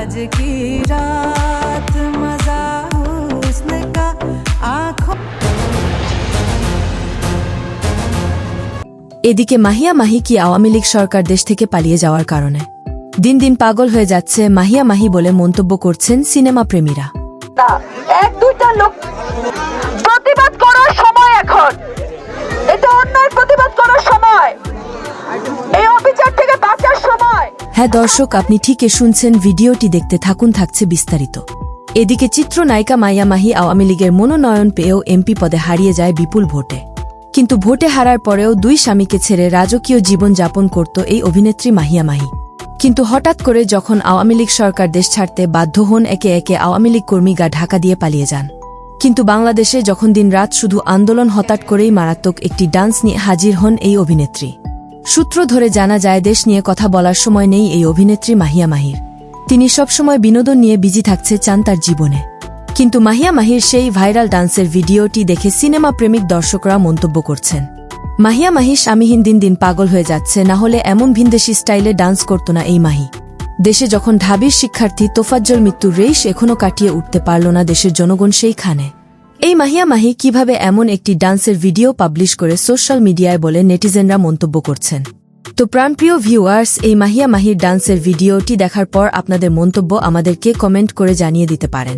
आज की रात मजा हुस्न का आंखों এদিকে মাহিয়া মাহি কি আওয়ামী লীগ সরকার দেশ থেকে পালিয়ে যাওয়ার কারণে দিন দিন পাগল হয়ে যাচ্ছে মাহিয়া মাহি বলে মন্তব্য করছেন সিনেমা প্রেমীরা না এক দুইটা লোক হ্যাঁ দর্শক, আপনি ঠিকই শুনছেন, ভিডিওটি দেখতে থাকুন, থাকছে বিস্তারিত। এদিকে চিত্রনায়িকা মাইয়া মাহি আওয়ামী লীগের মনোনয়ন পেয়েও এমপি পদে হারিয়ে যায় বিপুল ভোটে। কিন্তু ভোটে হারার পরেও দুই স্বামীকে ছেড়ে রাজকীয় জীবন যাপন করত এই অভিনেত্রী মাহিয়া মাহি। কিন্তু হঠাৎ করে যখন আওয়ামী লীগ সরকার দেশ ছাড়তে বাধ্য হন, একে একে আওয়ামী লীগ কর্মীগা ঢাকা দিয়ে পালিয়ে যান। কিন্তু বাংলাদেশে যখন দিন রাত শুধু আন্দোলন হঠাৎ করেই মারাত্মক একটি ডান্স নিয়ে হাজির হন এই অভিনেত্রী। সূত্র ধরে জানা যায়, দেশ নিয়ে কথা বলার সময় নেই এই অভিনেত্রী মাহিয়া মাহির। তিনি সবসময় বিনোদন নিয়ে বিজি থাকছে চান তার জীবনে। কিন্তু মাহিয়া মাহির সেই ভাইরাল ডান্সের ভিডিওটি দেখে সিনেমা প্রেমিক দর্শকরা মন্তব্য করছেন। মাহিয়া মাহি স্বামীহীন দিন দিন পাগল হয়ে যাচ্ছে, না হলে এমন ভিনদেশি স্টাইলে ডান্স করত না এই মাহি। দেশে যখন ঢাবির শিক্ষার্থী তোফাজ্জল মৃত্যুর রেশ এখনও কাটিয়ে উঠতে পারল না দেশের জনগণ সেইখানে। এই মাহিয়া মাহি কীভাবে এমন একটি ডান্সের ভিডিও পাবলিশ করে সোশ্যাল মিডিয়ায় বলে নেটিজেনরা মন্তব্য করছেন? তো প্রাণপ্রিয় ভিউয়ার্স, এই মাহিয়া মাহির ডান্সের ভিডিওটি দেখার পর আপনাদের মন্তব্য আমাদেরকে কমেন্ট করে জানিয়ে দিতে পারেন।